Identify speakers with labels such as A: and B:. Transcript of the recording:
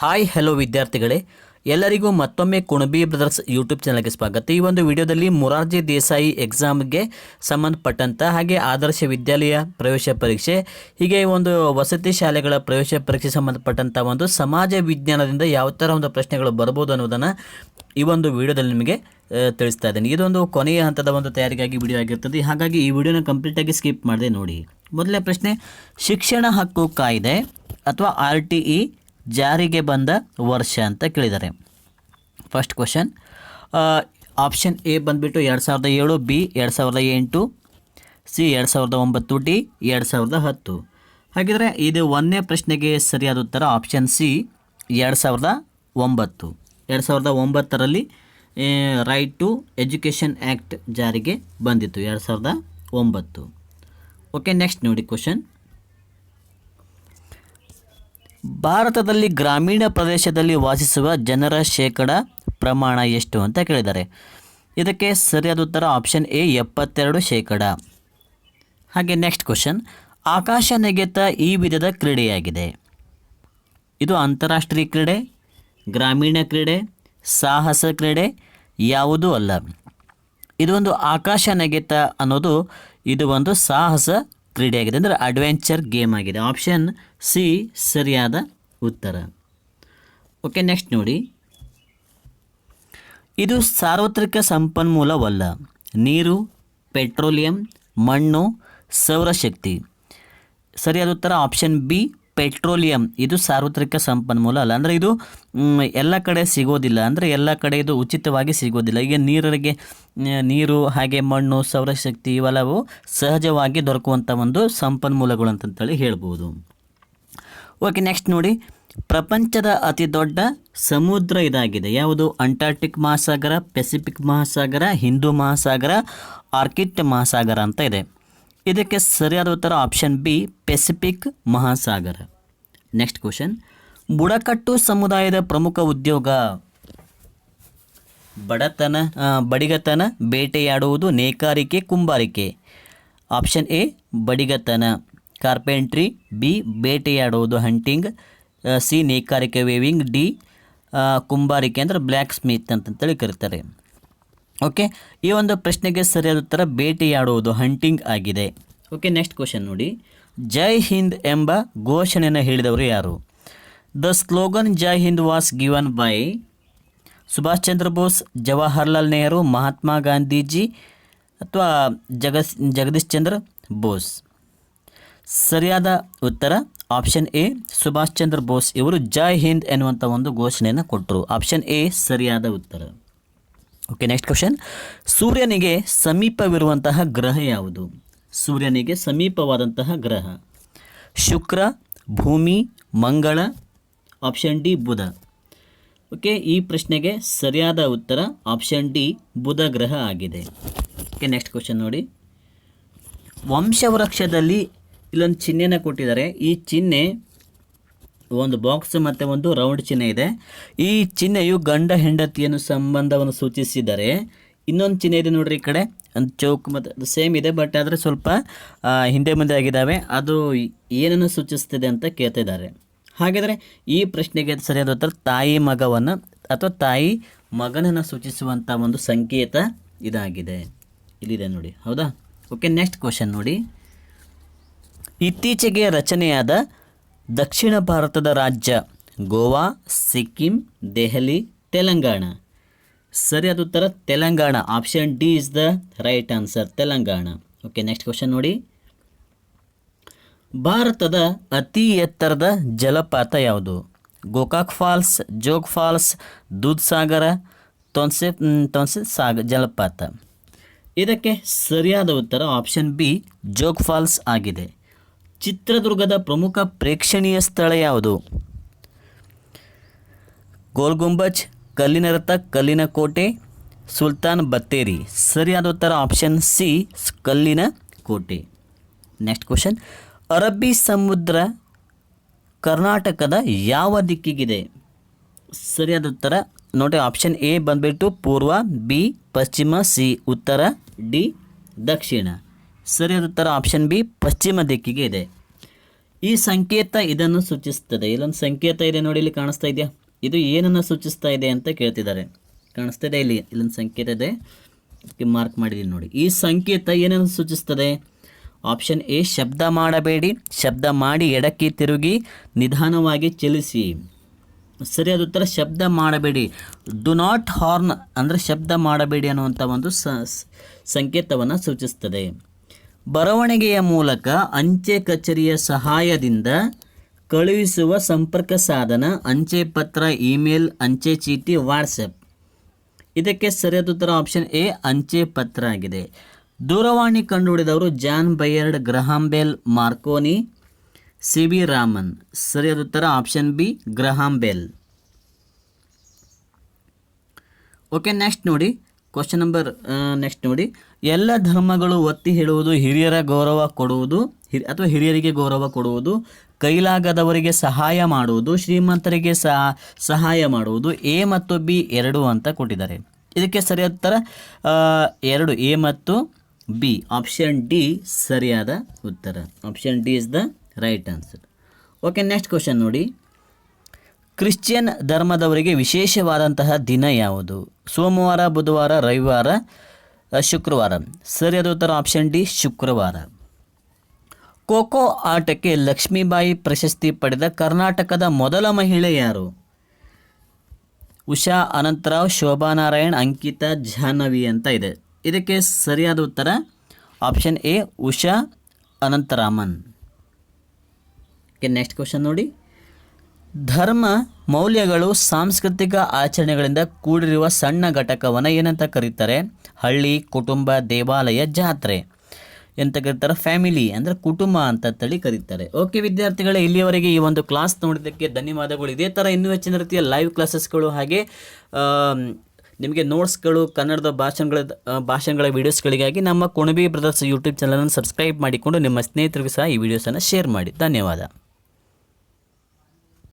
A: Hi hello ವಿದ್ಯಾರ್ಥಿಗಳೇ. ಎಲ್ಲರಿಗೂ ಮತ್ತೊಮ್ಮೆ ಕುಣಬಿ ಬ್ರದರ್ಸ್ ಯೂಟ್ಯೂಬ್ ಚಾನಲ್ಗೆ ಸ್ವಾಗತ. ಈ ಒಂದು ವಿಡಿಯೋದಲ್ಲಿ ಮೊರಾರ್ಜಿ ದೇಸಾಯಿ ಎಕ್ಸಾಮ್ಗೆ ಸಂಬಂಧಪಟ್ಟಂಥ ಹಾಗೆ ಆದರ್ಶ ವಿದ್ಯಾಲಯ ಪ್ರವೇಶ ಪರೀಕ್ಷೆ, ಹೀಗೆ ಒಂದು ವಸತಿ ಶಾಲೆಗಳ ಪ್ರವೇಶ ಪರೀಕ್ಷೆ ಸಂಬಂಧಪಟ್ಟಂಥ ಒಂದು ಸಮಾಜ ವಿಜ್ಞಾನದಿಂದ ಯಾವ ಥರ ಒಂದು ಪ್ರಶ್ನೆಗಳು ಬರ್ಬೋದು ಅನ್ನೋದನ್ನು ಈ ಒಂದು ವಿಡಿಯೋದಲ್ಲಿ ನಿಮಗೆ ತಿಳಿಸ್ತಾ ಇದ್ದೇನೆ. ಇದೊಂದು ಕೊನೆಯ ಹಂತದ ಒಂದು ತಯಾರಿಗಾಗಿ ವಿಡಿಯೋ ಆಗಿರ್ತದೆ. ಹಾಗಾಗಿ ಈ ವಿಡಿಯೋನ ಕಂಪ್ಲೀಟಾಗಿ ಸ್ಕಿಪ್ ಮಾಡದೆ ನೋಡಿ. ಮೊದಲನೇ ಪ್ರಶ್ನೆ, ಶಿಕ್ಷಣ ಹಕ್ಕು ಕಾಯ್ದೆ ಅಥವಾ ಆರ್ ಟಿ ಇ ಜಾರಿಗೆ ಬಂದ ವರ್ಷ ಅಂತ ಕೇಳಿದ್ದಾರೆ. ಫಸ್ಟ್ ಕ್ವಶನ್ ಆಪ್ಷನ್ ಎ ಬಂದುಬಿಟ್ಟು ಎರಡು ಸಾವಿರದ ಏಳು ಬಿ ಎರಡು ಸಾವಿರದ ಎಂಟು ಸಿ ಎರಡು ಸಾವಿರದ ಒಂಬತ್ತು ಡಿ ಎರಡು ಸಾವಿರದ ಹತ್ತು. ಹಾಗಿದ್ರೆ ಇದು ಒಂದನೇ ಪ್ರಶ್ನೆಗೆ ಸರಿಯಾದ ಉತ್ತರ ಆಪ್ಷನ್ ಸಿ ಎರಡು ಸಾವಿರದ ಒಂಬತ್ತು. ಎರಡು ಸಾವಿರದ ಒಂಬತ್ತರಲ್ಲಿ ರೈಟ್ ಟು ಎಜುಕೇಷನ್ ಆ್ಯಕ್ಟ್ ಜಾರಿಗೆ ಬಂದಿತ್ತು ಎರಡು ಸಾವಿರದ ಒಂಬತ್ತು. ಓಕೆ ನೆಕ್ಸ್ಟ್ ನೋಡಿ ಕ್ವಶನ್ ಭಾರತದಲ್ಲಿ ಗ್ರಾಮೀಣ ಪ್ರದೇಶದಲ್ಲಿ ವಾಸಿಸುವ ಜನರ ಶೇಕಡ ಪ್ರಮಾಣ ಎಷ್ಟು ಅಂತ ಕೇಳಿದ್ದಾರೆ. ಇದಕ್ಕೆ ಸರಿಯಾದ ಉತ್ತರ ಆಪ್ಷನ್ ಎ ಎಪ್ಪತ್ತೆರಡು ಶೇಕಡ. ಹಾಗೆ ನೆಕ್ಸ್ಟ್ ಕ್ವಶನ್ ಆಕಾಶ ನೆಗೆತ ಈ ವಿಧದ ಕ್ರೀಡೆಯಾಗಿದೆ. ಇದು ಅಂತಾರಾಷ್ಟ್ರೀಯ ಕ್ರೀಡೆ, ಗ್ರಾಮೀಣ ಕ್ರೀಡೆ, ಸಾಹಸ ಕ್ರೀಡೆ, ಯಾವುದೂ ಅಲ್ಲ. ಇದೊಂದು ಆಕಾಶ ನೆಗೆತ ಅನ್ನೋದು, ಇದು ಒಂದು ಸಾಹಸ ಕ್ರೀಡೆಯಾಗಿದೆ ಅಂದರೆ ಅಡ್ವೆಂಚರ್ ಗೇಮ್ ಆಗಿದೆ. ಆಪ್ಷನ್ ಸಿ ಸರಿಯಾದ ಉತ್ತರ. ಓಕೆ ನೆಕ್ಸ್ಟ್ ನೋಡಿ. ಇದು ಸಾರ್ವತ್ರಿಕ ಸಂಪನ್ಮೂಲವಲ್ಲ. ನೀರು ಪೆಟ್ರೋಲಿಯಂ ಮಣ್ಣು ಸೌರಶಕ್ತಿ ಸರಿಯಾದ ಉತ್ತರ ಆಪ್ಷನ್ ಬಿ ಪೆಟ್ರೋಲಿಯಂ. ಇದು ಸಾರ್ವತ್ರಿಕ ಸಂಪನ್ಮೂಲ ಅಲ್ಲ. ಅಂದರೆ ಇದು ಎಲ್ಲ ಕಡೆ ಸಿಗೋದಿಲ್ಲ. ಅಂದರೆ ಎಲ್ಲ ಕಡೆ ಇದು ಉಚಿತವಾಗಿ ಸಿಗೋದಿಲ್ಲ. ಈಗ ನೀರಿಗೆ, ನೀರು, ಹಾಗೆ ಮಣ್ಣು, ಸೌರಶಕ್ತಿ ಇವೆಲ್ಲವೂ ಸಹಜವಾಗಿ ದೊರಕುವಂಥ ಒಂದು ಸಂಪನ್ಮೂಲಗಳು ಅಂತಂತೇಳಿ ಹೇಳ್ಬೋದು. ಓಕೆ ನೆಕ್ಸ್ಟ್ ನೋಡಿ. ಪ್ರಪಂಚದ ಅತಿ ದೊಡ್ಡ ಸಮುದ್ರ ಇದಾಗಿದೆ. ಯಾವುದು? ಅಂಟಾರ್ಟಿಕ್ ಮಹಾಸಾಗರ ಪೆಸಿಫಿಕ್ ಮಹಾಸಾಗರ ಹಿಂದೂ ಮಹಾಸಾಗರ ಆರ್ಕಿಟ್ ಮಹಾಸಾಗರ ಅಂತ ಇದೆ. ಇದಕ್ಕೆ ಸರಿಯಾದ ಉತ್ತರ ಆಪ್ಷನ್ ಬಿ ಪೆಸಿಫಿಕ್ ಮಹಾಸಾಗರ. ನೆಕ್ಸ್ಟ್ ಕ್ವಶನ್ ಬುಡಕಟ್ಟು ಸಮುದಾಯದ ಪ್ರಮುಖ ಉದ್ಯೋಗ. ಬಡತನ ಬಡಿಗತನ, ಬೇಟೆಯಾಡುವುದು ನೇಕಾರಿಕೆ, ಕುಂಬಾರಿಕೆ. ಆಪ್ಷನ್ ಎ ಬಡಿಗತನ. ಕಾರ್ಪೆಂಟ್ರಿ ಬಿ ಬೇಟೆಯಾಡುವುದು ಹಂಟಿಂಗ್ ಸಿ ನೇಕಾರಿಕೆ ವೇವಿಂಗ್ ಡಿ ಕುಂಬಾರಿಕೆ ಅಂದರೆ ಬ್ಲ್ಯಾಕ್ ಸ್ಮಿತ್ ಅಂತಂತೇಳಿ ಕರೀತಾರೆ. ಓಕೆ ಈ ಒಂದು ಪ್ರಶ್ನೆಗೆ ಸರಿಯಾದ ಉತ್ತರ ಬೇಟೆಯಾಡುವುದು ಹಂಟಿಂಗ್ ಆಗಿದೆ. ಓಕೆ ನೆಕ್ಸ್ಟ್ ಕ್ವಶನ್ ನೋಡಿ. ಜೈ ಹಿಂದ್ ಎಂಬ ಘೋಷಣೆಯನ್ನು ಹೇಳಿದವರು ಯಾರು? The slogan Jai Hind was given by Subhash Chandra Bose Jawaharlal Nehru Mahatma Gandhiji ಅಥವಾ ಜಗಸ್, ಜಗದೀಶ್ ಚಂದ್ರ ಬೋಸ್. ಸರಿಯಾದ ಉತ್ತರ ಆಪ್ಷನ್ ಎ ಸುಭಾಷ್ ಚಂದ್ರ ಬೋಸ್ ಇವರು ಜೈ ಹಿಂದ್ ಎನ್ನುವಂಥ ಒಂದು ಘೋಷಣೆಯನ್ನು ಕೊಟ್ಟರು. ಆಪ್ಷನ್ ಎ ಸರಿಯಾದ ಉತ್ತರ. ಓಕೆ ನೆಕ್ಸ್ಟ್ ಕ್ವಶನ್ ಸೂರ್ಯನಿಗೆ ಸಮೀಪವಿರುವಂತಹ ಗ್ರಹ ಯಾವುದು? ಸೂರ್ಯನಿಗೆ ಸಮೀಪವಾದಂತಹ ಗ್ರಹ. ಶುಕ್ರ, ಭೂಮಿ, ಮಂಗಳ ಆಪ್ಷನ್ ಡಿ ಬುಧ. ಓಕೆ ಈ ಪ್ರಶ್ನೆಗೆ ಸರಿಯಾದ ಉತ್ತರ ಆಪ್ಷನ್ ಡಿ ಬುಧ ಗ್ರಹ ಆಗಿದೆ. ಓಕೆ ನೆಕ್ಸ್ಟ್ ಕ್ವಶನ್ ನೋಡಿ. ವಂಶವೃಕ್ಷದಲ್ಲಿ ಇಲ್ಲೊಂದು ಚಿಹ್ನೆನ ಕೊಟ್ಟಿದ್ದಾರೆ. ಈ ಚಿಹ್ನೆ ಒಂದು ಬಾಕ್ಸ್ ಮತ್ತು ಒಂದು ರೌಂಡ್ ಚಿಹ್ನೆ ಇದೆ. ಈ ಚಿಹ್ನೆಯು ಗಂಡ ಹೆಂಡತಿಯನ್ನು ಸಂಬಂಧವನ್ನು ಸೂಚಿಸಿದರೆ, ಇನ್ನೊಂದು ಚಿಹ್ನೆ ಇದೆ ನೋಡ್ರಿ ಈ ಕಡೆ. ಒಂದು ಚೌಕ್ ಮತ್ತು ಸೇಮ್ ಇದೆ ಬಟ್ ಆದರೆ ಸ್ವಲ್ಪ ಹಿಂದೆ ಮುಂದೆ ಆಗಿದ್ದಾವೆ. ಅದು ಏನನ್ನು ಸೂಚಿಸ್ತಿದೆ ಅಂತ ಕೇಳ್ತಿದ್ದಾರೆ. ಹಾಗಾದರೆ ಈ ಪ್ರಶ್ನೆಗೆ ಸರಿಯಾದ ಉತ್ತರ ತಾಯಿ ಮಗವನ್ನು ಅಥವಾ ತಾಯಿ ಮಗನನ್ನು ಸೂಚಿಸುವಂಥ ಒಂದು ಸಂಕೇತ ಇದಾಗಿದೆ. ಇಲ್ಲಿದೆ ನೋಡಿ. ಹೌದಾ? ಓಕೆ ನೆಕ್ಸ್ಟ್ ಕ್ವಶನ್ ನೋಡಿ. ಇತ್ತೀಚೆಗೆ ರಚನೆಯಾದ ದಕ್ಷಿಣ ಭಾರತದ ರಾಜ್ಯ ಗೋವಾ, ಸಿಕ್ಕಿಂ, ದೆಹಲಿ, ತೆಲಂಗಾಣ. ಸರಿಯಾದ ಉತ್ತರ. Telangana. Option D is the right answer. Telangana. Okay, next question ನೋಡಿ. ಭಾರತದ ಅತಿ ಎತ್ತರದ ಜಲಪಾತ ಯಾವುದು? Gokak falls, Jog falls, Dudhsagar, ತೊನ್ಸೆ ತೊನ್ಸೆ ಸಾಗ, ಜಲಪಾತ. ಇದಕ್ಕೆ ಸರಿಯಾದ ಉತ್ತರ ಆಪ್ಷನ್ ಬಿ ಜೋಗ್ ಫಾಲ್ಸ್ ಆಗಿದೆ. ಚಿತ್ರದುರ್ಗದ ಪ್ರಮುಖ ಪ್ರೇಕ್ಷಣೀಯ ಸ್ಥಳ ಯಾವುದು? ಗೋಲ್ಗುಂಬಜ್ ಕಲ್ಲಿನ ರಥ ಕಲ್ಲಿನ ಕೋಟೆ ಸುಲ್ತಾನ್ ಬತ್ತೇರಿ. ಸರಿಯಾದ ಉತ್ತರ ಆಪ್ಷನ್ ಸಿ ಕಲ್ಲಿನ ಕೋಟೆ ನೆಕ್ಸ್ಟ್ ಕ್ವಶನ್ ಅರಬ್ಬಿ ಸಮುದ್ರ ಕರ್ನಾಟಕದ ಯಾವ ದಿಕ್ಕಿಗಿದೆ? ಸರಿಯಾದ ಉತ್ತರ ನೋಡಿ ಆಪ್ಷನ್ ಎ ಬಂದ್ಬಿಟ್ಟು ಪೂರ್ವ ಬಿ ಪಶ್ಚಿಮ ಸಿ ಉತ್ತರ ಡಿ ದಕ್ಷಿಣ. ಸರಿಯಾದ ಉತ್ತರ ಆಪ್ಷನ್ ಬಿ ಪಶ್ಚಿಮ ದಿಕ್ಕಿಗೆ ಇದೆ. ಈ ಸಂಕೇತ ಇದನ್ನು ಸೂಚಿಸ್ತದೆ ಇಲ್ಲೊಂದು ಸಂಕೇತ ಇದೆ ನೋಡಿ, ಇಲ್ಲಿ ಕಾಣಿಸ್ತಾ ಇದೆಯಾ? ಇದು ಏನನ್ನು ಸೂಚಿಸ್ತಾ ಇದೆ ಅಂತ ಕೇಳ್ತಿದ್ದಾರೆ. ಕಾಣಿಸ್ತಾ ಇದೆ ಇಲ್ಲಿ, ಇಲ್ಲೊಂದು ಸಂಕೇತ ಇದೆ. ಮಾರ್ಕ್ ಮಾಡಿದ್ದೀನಿ ನೋಡಿ. ಈ ಸಂಕೇತ ಏನನ್ನು ಸೂಚಿಸ್ತದೆ ಆಪ್ಷನ್ ಎ ಶಬ್ದ ಮಾಡಬೇಡಿ. ಶಬ್ದ ಮಾಡಿ ಎಡಕ್ಕೆ ತಿರುಗಿ, ನಿಧಾನವಾಗಿ ಚಲಿಸಿ. ಸರಿಯಾದ ಉತ್ತರ, ಶಬ್ದ ಮಾಡಬೇಡಿ. ಡು ನಾಟ್ ಹಾರ್ನ್ ಅಂದರೆ ಶಬ್ದ ಮಾಡಬೇಡಿ ಅನ್ನುವಂಥ ಒಂದು ಸಂಕೇತವನ್ನು ಸೂಚಿಸ್ತದೆ ಬರವಣಿಗೆಯ ಮೂಲಕ ಅಂಚೆ ಕಚೇರಿಯ ಸಹಾಯದಿಂದ ಕಳುಹಿಸುವ ಸಂಪರ್ಕ ಸಾಧನ, ಅಂಚೆ ಪತ್ರ, ಇಮೇಲ್, ಅಂಚೆ ಚೀಟಿ ವಾಟ್ಸಪ್ ಇದಕ್ಕೆ ಸರಿಯಾದ ಉತ್ತರ ಆಪ್ಷನ್ ಎ, ಅಂಚೆ ಪತ್ರ ಆಗಿದೆ. ದೂರವಾಣಿ ಕಂಡುಹಿಡಿದವರು John Baird Graham Bell Marconi C B Raman. ಸರಿಯಾದ ಉತ್ತರ option B Graham Bell okay next ನೋಡಿ. ಕ್ವಶನ್ ನಂಬರ್ ನೆಕ್ಸ್ಟ್ ನೋಡಿ. ಎಲ್ಲ ಧರ್ಮಗಳು ಒತ್ತಿ ಹೇಳುವುದು ಹಿರಿಯರ ಗೌರವ ಕೊಡುವುದು ಅಥವಾ ಹಿರಿಯರಿಗೆ ಗೌರವ ಕೊಡುವುದು, ಕೈಲಾಗದವರಿಗೆ ಸಹಾಯ ಮಾಡುವುದು, ಶ್ರೀಮಂತರಿಗೆ ಸಹ ಸಹಾಯ ಮಾಡುವುದು, ಎ ಮತ್ತು ಬಿ ಎರಡು ಅಂತ ಕೊಟ್ಟಿದ್ದಾರೆ. ಇದಕ್ಕೆ ಸರಿಯಾದ ಉತ್ತರ ಎರಡು, ಎ ಮತ್ತು ಬಿ. ಆಪ್ಷನ್ ಡಿ ಸರಿಯಾದ ಉತ್ತರ. Option D is the right answer okay next question ನೋಡಿ. ಕ್ರಿಶ್ಚಿಯನ್ ಧರ್ಮದವರಿಗೆ ವಿಶೇಷವಾದಂತಹ ದಿನ ಯಾವುದು? ಸೋಮವಾರ, ಬುಧವಾರ, ರವಿವಾರ ಶುಕ್ರವಾರ. ಸರಿಯಾದ ಉತ್ತರ ಆಪ್ಷನ್ ಡಿ, ಶುಕ್ರವಾರ. ಖೋಖೋ ಆಟಕ್ಕೆ ಲಕ್ಷ್ಮೀಬಾಯಿ ಪ್ರಶಸ್ತಿ ಪಡೆದ ಕರ್ನಾಟಕದ ಮೊದಲ ಮಹಿಳೆ ಯಾರು? ಉಷಾ ಅನಂತರಾವ್, ಶೋಭಾ ನಾರಾಯಣ್, ಅಂಕಿತಾ ಜಾಹ್ನವಿ ಅಂತ ಇದೆ. ಇದಕ್ಕೆ ಸರಿಯಾದ ಉತ್ತರ option A, Usha Anantharaman. Okay next question ನೋಡಿ. ಧರ್ಮ ಮೌಲ್ಯಗಳು ಸಾಂಸ್ಕೃತಿಕ ಆಚರಣೆಗಳಿಂದ ಕೂಡಿರುವ ಸಣ್ಣ ಘಟಕವನ್ನು ಏನಂತ ಕರೀತಾರೆ? ಹಳ್ಳಿ, ಕುಟುಂಬ, ದೇವಾಲಯ, ಜಾತ್ರೆ. ಎಂತ ಕರೀತಾರೆ? ಫ್ಯಾಮಿಲಿ ಅಂದರೆ ಕುಟುಂಬ ಅಂತ ತಳಿ ಕರೀತಾರೆ. ಓಕೆ ವಿದ್ಯಾರ್ಥಿಗಳೇ, ಇಲ್ಲಿಯವರೆಗೆ ಈ ಒಂದು ಕ್ಲಾಸ್ ನೋಡಿದ್ದಕ್ಕೆ ಧನ್ಯವಾದಗಳು. ಇದೇ ಥರ ಇನ್ನೂ ಹೆಚ್ಚಿನ ರೀತಿಯ ಲೈವ್ ಕ್ಲಾಸಸ್ಗಳು ಹಾಗೆ ನಿಮಗೆ ನೋಟ್ಸ್ಗಳು ಕನ್ನಡದ ಭಾಷಣಗಳ ಭಾಷಣಗಳ ವೀಡಿಯೋಸ್ಗಳಿಗಾಗಿ ನಮ್ಮ ಕುಣಬಿ ಬ್ರದರ್ಸ್ ಯೂಟ್ಯೂಬ್ ಚಾನಲನ್ನು ಸಬ್ಸ್ಕ್ರೈಬ್ ಮಾಡಿಕೊಂಡು ನಿಮ್ಮ ಸ್ನೇಹಿತರಿಗೂ ಸಹ ಈ ವಿಡಿಯೋಸನ್ನು ಶೇರ್ ಮಾಡಿ. ಧನ್ಯವಾದ.